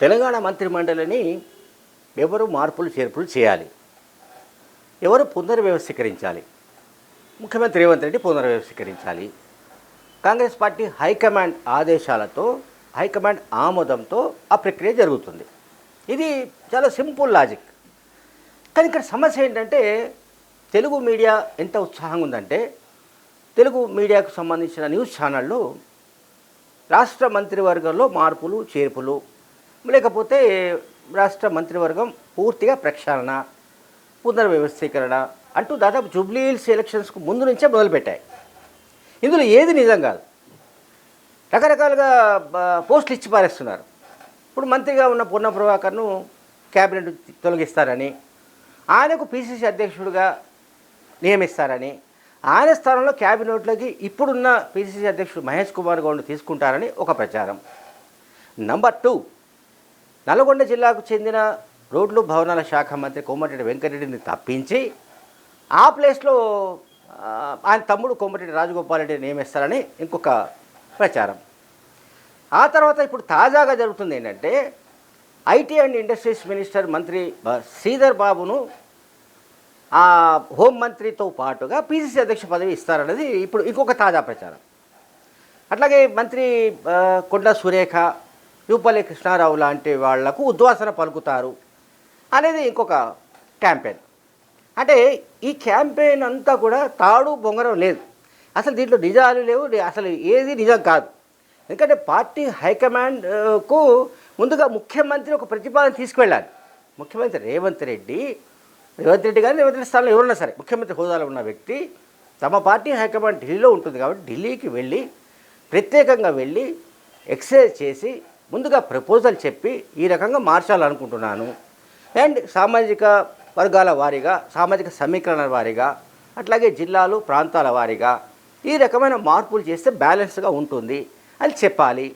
తెలంగాణ మంత్రిమండలిని ఎవరు మార్పులు చేర్పులు చేయాలి? ఎవరు పునర్వ్యవస్థీకరించాలి? ముఖ్యమంత్రి రేవంత్ రెడ్డి పునర్వ్యవస్థీకరించాలి. కాంగ్రెస్ పార్టీ హైకమాండ్ ఆదేశాలతో హైకమాండ్ ఆమోదంతో ఆ ప్రక్రియ జరుగుతుంది. ఇది చాలా సింపుల్ లాజిక్. కానీ ఇక్కడ సమస్య ఏంటంటే తెలుగు మీడియా ఎంత ఉత్సాహంగా ఉందంటే తెలుగు మీడియాకు సంబంధించిన న్యూస్ ఛానళ్ళు రాష్ట్ర మంత్రివర్గంలో మార్పులు చేర్పులు లేకపోతే రాష్ట్ర మంత్రివర్గం పూర్తిగా ప్రక్షాళన పునర్వ్యవస్థీకరణ అంటూ దాదాపు జూబ్లీహిల్స్ ఎలక్షన్స్కు ముందు నుంచే మొదలుపెట్టాయి. ఇందులో ఏది నిజం కాదు. రకరకాలుగా పోస్టులు ఇచ్చి పారేస్తున్నారు. ఇప్పుడు మంత్రిగా ఉన్న పూర్ణ ప్రభాకర్ను క్యాబినెట్ తొలగిస్తారని ఆయనకు పిసిసి అధ్యక్షుడిగా నియమిస్తారని ఆయన స్థానంలో క్యాబినెట్లోకి ఇప్పుడున్న పిసిసి అధ్యక్షుడు మహేష్ కుమార్ గౌడ్ తీసుకుంటారని ఒక ప్రచారం. నంబర్ టూ నల్గొండ జిల్లాకు చెందిన రోడ్లు భవనాల శాఖ మంత్రి కోమటిరెడ్డి వెంకటరెడ్డిని తప్పించి ఆ ప్లేస్లో ఆయన తమ్ముడు కోమటిరెడ్డి రాజగోపాల్ రెడ్డి నియమిస్తారని ఇంకొక ప్రచారం. ఆ తర్వాత ఇప్పుడు తాజాగా జరుగుతుంది ఏంటంటే ఐటీ అండ్ ఇండస్ట్రీస్ మినిస్టర్ మంత్రి శ్రీధర్ బాబును ఆ హోం మంత్రితో పాటుగా పీసీసీ అధ్యక్ష పదవి ఇస్తారన్నది ఇప్పుడు ఇంకొక తాజా ప్రచారం. అట్లాగే మంత్రి కొండ సురేఖ యూపల్లి కృష్ణారావు లాంటి వాళ్ళకు ఉద్వాసన పలుకుతారు అనేది ఇంకొక క్యాంపెయిన్. అంటే ఈ క్యాంపెయిన్ అంతా కూడా తాడు బొంగరం లేదు. అసలు దీంట్లో నిజాలు లేవు అసలు ఏది నిజం కాదు. ఎందుకంటే పార్టీ హైకమాండ్కు ముందుగా ముఖ్యమంత్రి ఒక ప్రతిపాదన తీసుకువెళ్ళాలి. ముఖ్యమంత్రి రేవంత్ రెడ్డి రేవంత్ రెడ్డి కానీ రేవంత్ రెడ్డి స్థానంలో ఎవరున్నా సరే ముఖ్యమంత్రి హోదాలో ఉన్న వ్యక్తి తమ పార్టీ హైకమాండ్ ఢిల్లీలో ఉంటుంది కాబట్టి ఢిల్లీకి వెళ్ళి ప్రత్యేకంగా వెళ్ళి ఎక్సైజ్ చేసి ముందుగా ప్రపోజల్ చెప్పి ఈ రకంగా మార్చాలనుకుంటున్నాను. అండ్ సామాజిక వర్గాల వారీగా సామాజిక సమీకరణ వారీగా అట్లాగే జిల్లాలు ప్రాంతాల వారీగా ఈ రకమైన మార్పులు చేస్తే బ్యాలెన్స్గా ఉంటుంది అని చెప్పాలి.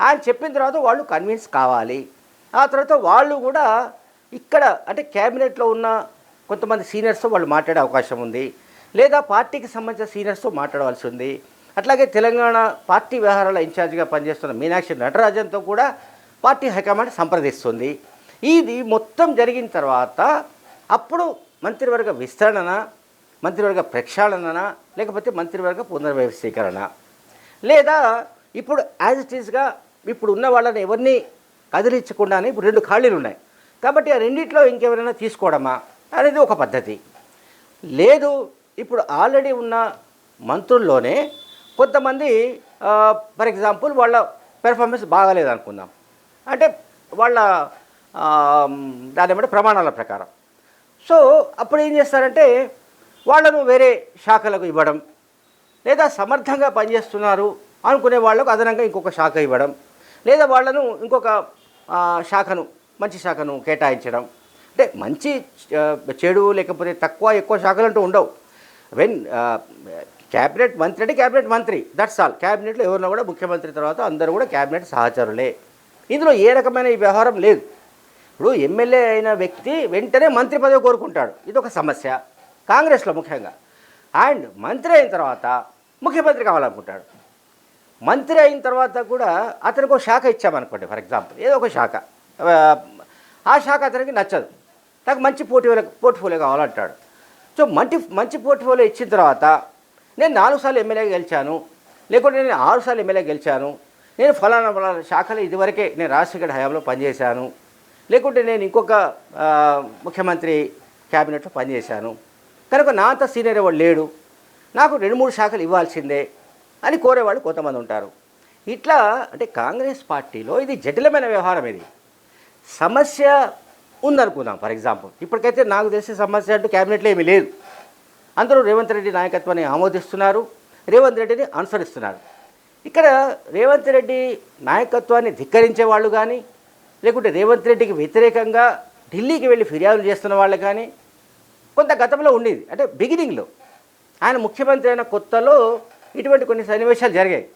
ఆయన చెప్పిన తర్వాత వాళ్ళు కన్విన్స్ కావాలి. ఆ తర్వాత వాళ్ళు కూడా ఇక్కడ అంటే క్యాబినెట్లో ఉన్న కొంతమంది సీనియర్స్తో వాళ్ళు మాట్లాడే అవకాశం ఉంది. లేదా పార్టీకి సంబంధించిన సీనియర్స్తో మాట్లాడవలసి ఉంది. అట్లాగే తెలంగాణ పార్టీ వ్యవహారాల ఇన్ఛార్జిగా పనిచేస్తున్న మీనాక్షి నటరాజన్తో కూడా పార్టీ హైకమాండ్ సంప్రదిస్తుంది. ఇది మొత్తం జరిగిన తర్వాత అప్పుడు మంత్రివర్గ విస్తరణ మంత్రివర్గ ప్రక్షాళన లేకపోతే మంత్రివర్గ పునర్వ్యవస్థీకరణ. లేదా ఇప్పుడు యాజ్ ఇట్ ఈస్గా ఇప్పుడు ఉన్న వాళ్ళని ఎవరిని కదిలించకుండానే ఇప్పుడు రెండు ఖాళీలు ఉన్నాయి కాబట్టి ఆ రెండిట్లో ఇంకెవరైనా తీసుకోవడమా అనేది ఒక పద్ధతి. లేదు ఇప్పుడు ఆల్రెడీ ఉన్న మంత్రుల్లోనే కొంతమంది ఫర్ ఎగ్జాంపుల్ వాళ్ళ పెర్ఫార్మెన్స్ బాగాలేదు అనుకుందాం అంటే వాళ్ళ దాని ఏమంటే ప్రమాణాల ప్రకారం. సో అప్పుడు ఏం చేస్తారంటే వాళ్ళను వేరే శాఖలకు ఇవ్వడం లేదా సమర్థంగా పనిచేస్తున్నారు అనుకునే వాళ్ళకు అదనంగా ఇంకొక శాఖ ఇవ్వడం లేదా వాళ్ళను ఇంకొక శాఖను మంచి శాఖను కేటాయించడం. అంటే మంచి చెడు లేకపోతే తక్కువ ఎక్కువ శాఖలు అంటూ ఉండవు. వెన్ క్యాబినెట్ మంత్రి అంటే క్యాబినెట్ మంత్రి. దట్స్ ఆల్ క్యాబినెట్లో ఎవరినో కూడా ముఖ్యమంత్రి తర్వాత అందరూ కూడా క్యాబినెట్ సహచరులే. ఇందులో ఏ రకమైన ఈ వ్యవహారం లేదు. ఇప్పుడు ఎమ్మెల్యే అయిన వ్యక్తి వెంటనే మంత్రి పదవి కోరుకుంటాడు. ఇది ఒక సమస్య. కాంగ్రెస్లో ముఖ్యంగా. అండ్ మంత్రి అయిన తర్వాత ముఖ్యమంత్రి కావాలనుకుంటాడు. మంత్రి అయిన తర్వాత కూడా అతనికి ఒక శాఖ ఇచ్చామనుకోండి ఫర్ ఎగ్జాంపుల్ ఏదో ఒక శాఖ. ఆ, ఆ శాఖ అతనికి నచ్చదు. నాకు మంచి పోర్ట్ఫోలియో పోర్ట్ఫోలియో కావాలంటాడు. సో మంచి మంచి పోర్ట్ఫోలియో ఇచ్చిన తర్వాత నేను నాలుగు సార్లు ఎమ్మెల్యే గెలిచాను లేకుంటే నేను ఆరు సార్లు ఎమ్మెల్యే గెలిచాను నేను ఫలానా ఫలానా శాఖలో ఇదివరకే నేను రాజశేఖర్ హయాంలో పనిచేశాను లేకుంటే నేను ఇంకొక ముఖ్యమంత్రి క్యాబినెట్లో పనిచేశాను. కనుక నా అంత సీనియర్ ఎవరు లేడు నాకు రెండు మూడు శాఖలు ఇవ్వాల్సిందే అని కోరేవాళ్ళు కొంతమంది ఉంటారు. ఇట్లా అంటే కాంగ్రెస్ పార్టీలో ఇది జటిలమైన వ్యవహారం ఇది. సమస్య ఉందనుకుందాం ఫర్ ఎగ్జాంపుల్. ఇప్పటికైతే నాకు తెలిసే సమస్య అంటూ క్యాబినెట్లో ఏమీ లేదు. అందరూ రేవంత్ రెడ్డి నాయకత్వాన్ని ఆమోదిస్తున్నారు రేవంత్ రెడ్డిని అనుసరిస్తున్నారు. ఇక్కడ రేవంత్ రెడ్డి నాయకత్వాన్ని ధిక్కరించే వాళ్ళు కానీ లేకుంటే రేవంత్ రెడ్డికి వ్యతిరేకంగా ఢిల్లీకి వెళ్ళి ఫిర్యాదులు చేస్తున్న వాళ్ళు కానీ కొంత గతంలో ఉండేది. అంటే బిగినింగ్లో ఆయన ముఖ్యమంత్రి అయిన కొత్తలో ఇటువంటి కొన్ని సన్నివేశాలు జరిగాయి.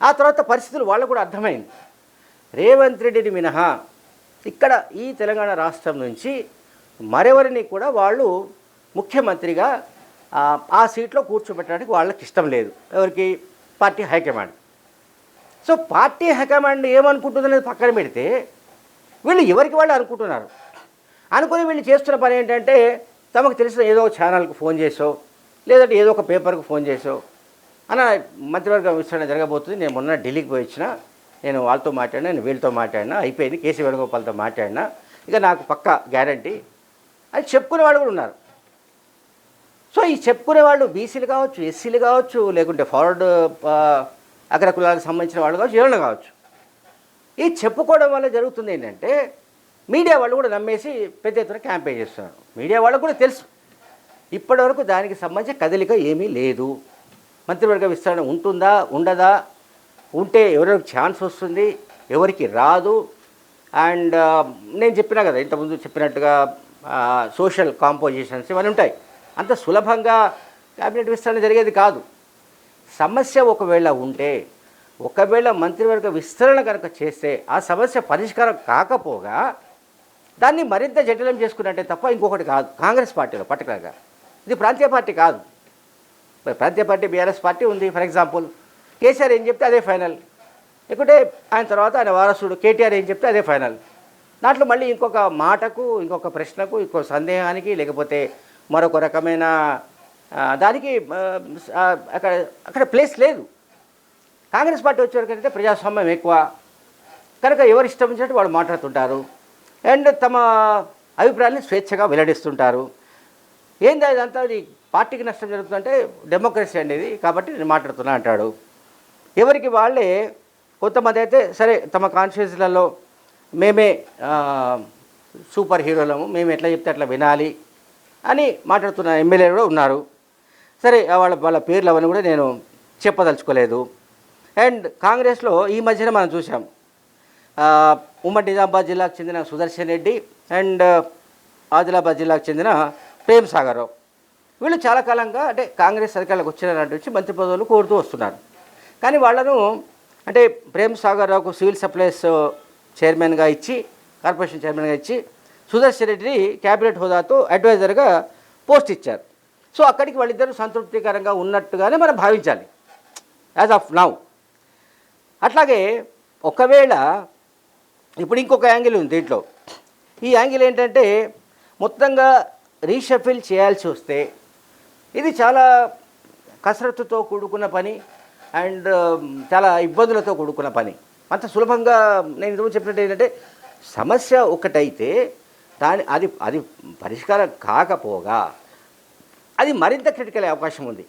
ఆ తర్వాత పరిస్థితులు వాళ్ళకు కూడా అర్థమైంది. రేవంత్ రెడ్డిని మినహా ఇక్కడ ఈ తెలంగాణ రాష్ట్రం నుంచి మరెవరిని కూడా వాళ్ళు ముఖ్యమంత్రిగా ఆ, సీట్లో కూర్చోబెట్టడానికి వాళ్ళకి ఇష్టం లేదు. ఎవరికి? Party high command. So party high command ఏమనుకుంటుందనేది పక్కన పెడితే వీళ్ళు ఎవరికి వాళ్ళు అనుకుంటున్నారు? అనుకుని వీళ్ళు చేస్తున్న పని ఏంటంటే తమకు తెలిసిన ఏదో ఒక ఛానల్కి ఫోన్ చేసో లేదంటే ఏదో ఒక పేపర్కి ఫోన్ చేసో అన్న మంత్రివర్గ విస్తరణ జరగబోతుంది. నేను మొన్న ఢిల్లీకి పోయి వచ్చిన నేను వాళ్ళతో మాట్లాడినా నేను వీళ్ళతో మాట్లాడినా అయిపోయింది. కేసీ వేణుగోపాల్తో మాట్లాడినా. ఇక నాకు పక్క గ్యారంటీ. అని చెప్పుకునే వాళ్ళు కూడా ఉన్నారు. సో ఈ చెప్పుకునే వాళ్ళు బీసీలు కావచ్చు ఎస్సీలు కావచ్చు లేకుంటే ఫార్వర్డ్ అగ్ర కులాలకు సంబంధించిన వాళ్ళు కావచ్చు ఎవరైనా కావచ్చు. ఈ చెప్పుకోవడం వల్ల జరుగుతుంది ఏంటంటే మీడియా వాళ్ళు కూడా నమ్మేసి పెద్ద ఎత్తున క్యాంపెయిన్ చేస్తున్నారు. మీడియా వాళ్ళకు కూడా తెలుసు. ఇప్పటివరకు దానికి సంబంధించిన కదలిక ఏమీ లేదు. మంత్రివర్గ విస్తరణ ఉంటుందా ఉండదా? ఉంటే ఎవరికి ఛాన్స్ వస్తుంది ఎవరికి రాదు. అండ్ నేను చెప్పినా కదా ఇంతకుముందు చెప్పినట్టుగా సోషల్ కాంపోజిషన్స్ ఇవన్నీ ఉంటాయి. అంత సులభంగా క్యాబినెట్ విస్తరణ జరిగేది కాదు. సమస్య ఒకవేళ ఉంటే ఒకవేళ మంత్రివర్గ విస్తరణ కనుక చేస్తే ఆ సమస్య పరిష్కారం కాకపోగా దాన్ని మరింత జటిలం చేసుకున్నట్టే తప్ప ఇంకొకటి కాదు. కాంగ్రెస్ పార్టీలో పర్టికులర్గా. ఇది ప్రాంతీయ పార్టీ కాదు. ప్రాంతీయ పార్టీ బీఆర్ఎస్ పార్టీ ఉంది ఫర్ ఎగ్జాంపుల్. కేసీఆర్ ఏం చెప్తే అదే ఫైనల్. లేకుంటే ఆయన తర్వాత ఆయన వారసుడు కేటీఆర్ ఏం చెప్తే అదే ఫైనల్. దాంట్లో మళ్ళీ ఇంకొక మాటకు ఇంకొక ప్రశ్నకు ఇంకొక సందేహానికి లేకపోతే మరొక రకమైన దానికి అక్కడ అక్కడ ప్లేస్ లేదు. కాంగ్రెస్ పార్టీ వచ్చేవరకంటే ప్రజాస్వామ్యం ఎక్కువ. కనుక ఎవరు ఇష్టం వచ్చినట్టు వాళ్ళు మాట్లాడుతుంటారు. అండ్ తమ అభిప్రాయాన్ని స్వేచ్ఛగా వెల్లడిస్తుంటారు. ఏంది అదంతా అది పార్టీకి నష్టం జరుగుతుందంటే డెమోక్రసీ అనేది కాబట్టి నేను మాట్లాడుతున్నా అంటాడు. ఎవరికి వాళ్ళే కొంతమంది అయితే సరే తమ కాన్షియస్లలో మేమే సూపర్ హీరోలము మేము ఎట్లా చెప్తే అట్లా వినాలి. అని మాట్లాడుతున్న ఎమ్మెల్యేలు కూడా ఉన్నారు. సరే వాళ్ళ వాళ్ళ పేర్లు అవన్నీ కూడా నేను చెప్పదలుచుకోలేదు. అండ్ కాంగ్రెస్లో ఈ మధ్యన మనం చూసాం ఉమ్మడి నిజామాబాద్ జిల్లాకు చెందిన సుదర్శన్ రెడ్డి అండ్ ఆదిలాబాద్ జిల్లాకు చెందిన ప్రేమ్ సాగర్ వీళ్ళు చాలా కాలంగా అంటే కాంగ్రెస్ అధికారులకు వచ్చిన నాటి నుంచి మంత్రి పదవులు కోరుతూ వస్తున్నారు. కానీ వాళ్ళను అంటే ప్రేమ్ సాగర్ రావుకు సివిల్ సప్లైస్ చైర్మన్గా ఇచ్చి కార్పొరేషన్ చైర్మన్గా ఇచ్చి సుదర్శన్ రెడ్డిని క్యాబినెట్ హోదాతో అడ్వైజర్గా పోస్ట్ ఇచ్చారు. సో అక్కడికి వాళ్ళిద్దరూ సంతృప్తికరంగా ఉన్నట్టుగానే మనం భావించాలి. As of now. అట్లాగే ఒకవేళ ఇప్పుడు ఇంకొక యాంగిల్ ఉంది దీంట్లో. ఈ యాంగిల్ ఏంటంటే మొత్తంగా రీషఫిల్ చేయాల్సి వస్తే ఇది చాలా కసరత్తుతో కూడుకున్న పని అండ్ చాలా ఇబ్బందులతో కూడుకున్న పని. అంత సులభంగా నేను ఇంతకుముందు చెప్పినట్టు ఏంటంటే సమస్య ఒకటైతే దాని అది అది పరిష్కారం కాకపోగా అది మరింత క్రిటికల్ అయ్యే అవకాశం ఉంది.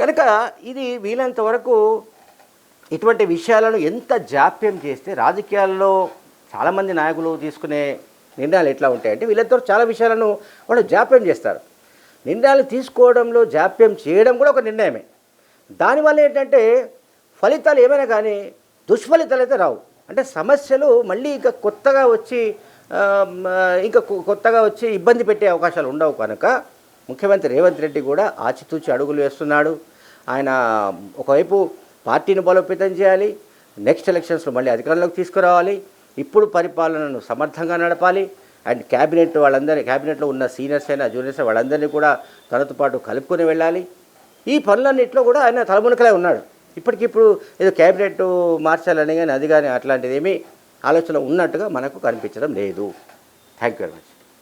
కనుక ఇది వీలంత వరకు ఇటువంటి విషయాలను ఎంత జాప్యం చేస్తే రాజకీయాల్లో చాలామంది నాయకులు తీసుకునే నిర్ణయాలు ఎట్లా ఉంటాయంటే వీళ్ళతో చాలా విషయాలను వాళ్ళు జాప్యం చేస్తారు. నిర్ణయాలు తీసుకోవడంలో జాప్యం చేయడం కూడా ఒక నిర్ణయమే. దానివల్ల ఏంటంటే ఫలితాలు ఏమైనా కానీ దుష్ఫలితాలు అయితే రావు. అంటే సమస్యలు మళ్ళీ ఇంకా కొత్తగా వచ్చి ఇంకా కొత్తగా వచ్చి ఇబ్బంది పెట్టే అవకాశాలు ఉండవు కనుక ముఖ్యమంత్రి రేవంత్ రెడ్డి కూడా ఆచితూచి అడుగులు వేస్తున్నాడు. ఆయన ఒకవైపు పార్టీని బలోపేతం చేయాలి నెక్స్ట్ ఎలక్షన్స్లో మళ్ళీ అధికారంలోకి తీసుకురావాలి ఇప్పుడు పరిపాలనను సమర్థంగా నడపాలి అండ్ క్యాబినెట్ వాళ్ళందరినీ క్యాబినెట్లో ఉన్న సీనియర్స్ అయినా జూనియర్స్ వాళ్ళందరినీ కూడా తనతో పాటు కలుపుకొని వెళ్ళాలి. ఈ పనులన్నింటిలో కూడా ఆయన తలమునకలే ఉన్నాడు. ఇప్పటికిప్పుడు ఏదో క్యాబినెట్ మార్చాలని కానీ అది కానీ అట్లాంటిది ఏమీ ఆలోచన ఉన్నట్టుగా మనకు కనిపించడం లేదు. Thank you very much